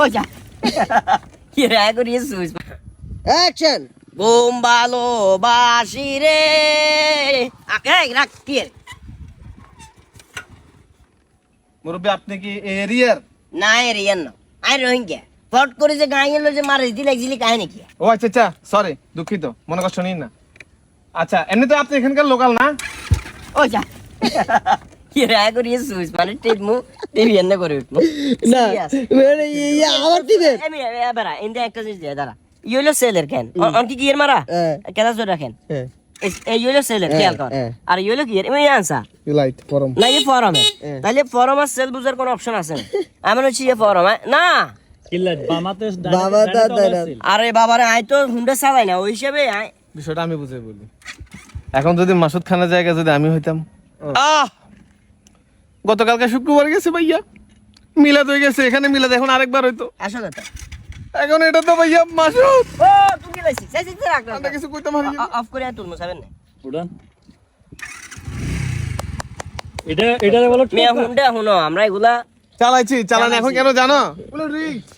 ও যা কি রে আয় করিয়ে সুইচ অ্যাকশন ঘুম ভালো বাসি রে আকে রাখ কি মুরব্বী আপনি কি এরিয়ার? না না। আই রোহিঙ্গা। ফট করে যে গাঁয়ে এলো যে মারে দিলে একজিলি কাহিনী কি? ও আচ্ছা আচ্ছা সরি দুঃখিত মনে কষ্ট নিন না। আচ্ছা এমনি তো আপনি এখানকার লোকাল না? ও যা মারা। কেদা জোর রাখেন ইউলো সেলের খেয়াল কর। আর ইউলো কি এমনি লাইট না এই ফরমে। তাহলে ফরম আর সেল বুঝার কোনো অপশন আছে না আমার হচ্ছে ফরম না কিল্লা বাবা দা দাদা আরে বাবারে আই তো হুন্ডা চালাই না ওই হিসেবে আই বিষয়টা আমি বুঝে বলি এখন যদি মাসুদ খানের জায়গায় যদি আমি হইতাম? আহ গতকালকে শুক্রবার গেছে ভাইয়া। মিলাদ হয়ে গেছে এখানে মিলাদ এখন আরেকবার হইতো। আসলে তো। এখন এটা তো ভাইয়া মাসুদ ও তুমি কি লাইছি সেই সেই রাখ আমরা কিছু অফ করে তুল সাবেন না। উড়ান। এটা এটা বলো মিয়া হুন্ডা হুনো আমরা এগুলা চালাইছি চালান এখন কেন জানো? রিক্স